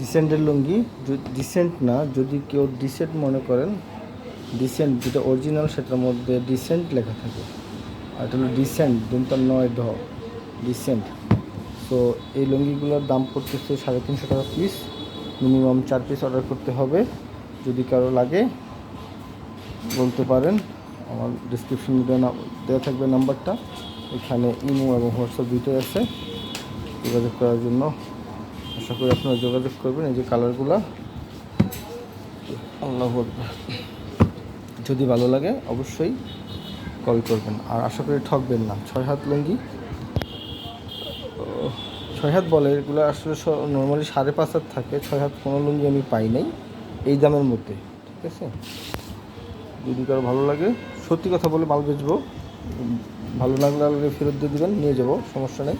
ডিসেন্টের লুঙ্গি dissent না, যদি কেউ ডিসেন্ট মনে করেন ডিসেন্ট যেটা অরিজিনাল সেটার মধ্যে ডিসেন্ট লেখা থাকে। আর এটা হলো ডিসেন্ট দিনটা নয় ঢ ডিসেন্ট সো এই লুঙ্গিগুলোর দাম পড়তেছে সাড়ে তিনশো টাকা পিস মিনিমাম চার পিস অর্ডার করতে হবে। যদি কারও লাগে, বলতে পারেন, আমার ডিসক্রিপশনে দেওয়া দেওয়া থাকবে নাম্বারটা। এখানে ইমো এবং হোয়াটসঅ্যাপ দুটোই আছে। যোগাযোগ করার জন্য আশা করি আপনারা যোগাযোগ করবেন, এই যে কালারগুলো। আল্লাহ যদি ভালো লাগে, অবশ্যই কল করবেন। আর আশা করি ঠকবেন না। ছয় হাত লুঙ্গি। ছয় হাত বলে, এগুলো আসলে নর্মালি সাড়ে পাঁচ হাত থাকে। ছয় হাত কোনো লুঙ্গি আমি পাই নাই এই দামের মধ্যে, ঠিক আছে? যদি কারও ভালো লাগে, সত্যি কথা বলে মাল বেচবো। ভালো লাগলে ফেরত দিয়ে দেবেন, নিয়ে যাব, সমস্যা নেই।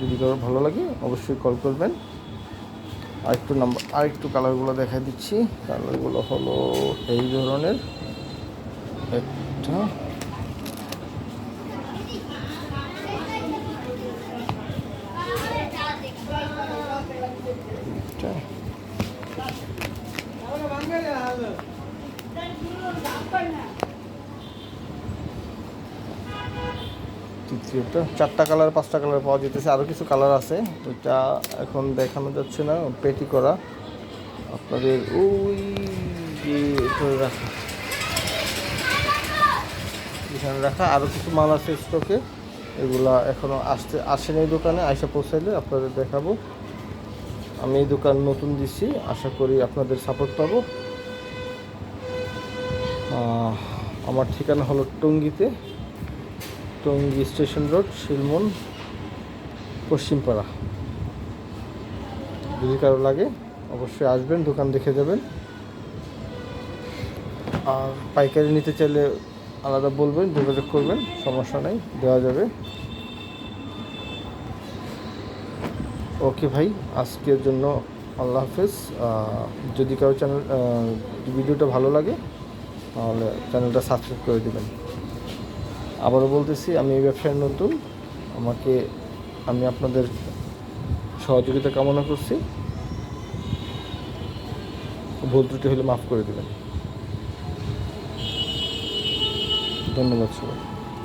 যদি কারও ভালো লাগে, অবশ্যই কল করবেন। আরেকটু নাম্বার আরেকটু কালারগুলো দেখা দিচ্ছি। কালারগুলো হলো এই ধরনের। একটা। এটা তৃতীয়টা। চারটা কালার, পাঁচটা কালার পাওয়া যেতেছে। আরও কিছু কালার আছে। ওইটা এখন দেখানো যাচ্ছে না, পেটি করা। আপনাদের ওই যে রাখা। এখানে রাখা। আরও কিছু মাল আছে স্টকে এগুলা এখনও আসতে আসেনি দোকানে। আইসা পৌঁছাইলে আপনাদের দেখাবো। আমি এই দোকান নতুন দিচ্ছি আশা করি আপনাদের সাপোর্ট পাবো। আমার ঠিকানা হলো টঙ্গিতে। Tongi station road Shilmon Paschimpara. যদি কারও লাগে, অবশ্যই আসবেন, দোকান দেখে যাবেন। আর পাইকারি নিতে চাইলে আলাদা বলবেন, যোগাযোগ করবেন, সমস্যা নেই, দেওয়া যাবে। ওকে ভাই, আজকের জন্য আল্লাহ হাফেজ। যদি কারও চ্যানেল ভিডিওটা ভালো লাগে, তাহলে চ্যানেলটা সাবস্ক্রাইব করে দেবেন। আবারও বলতেছি, আমি এই ব্যবসায় নতুন। আমাকে, আমি আপনাদের সহযোগিতা কামনা করছি। ভুল ত্রুটি হলে মাফ করে দেবেন। ধন্যবাদ সবাই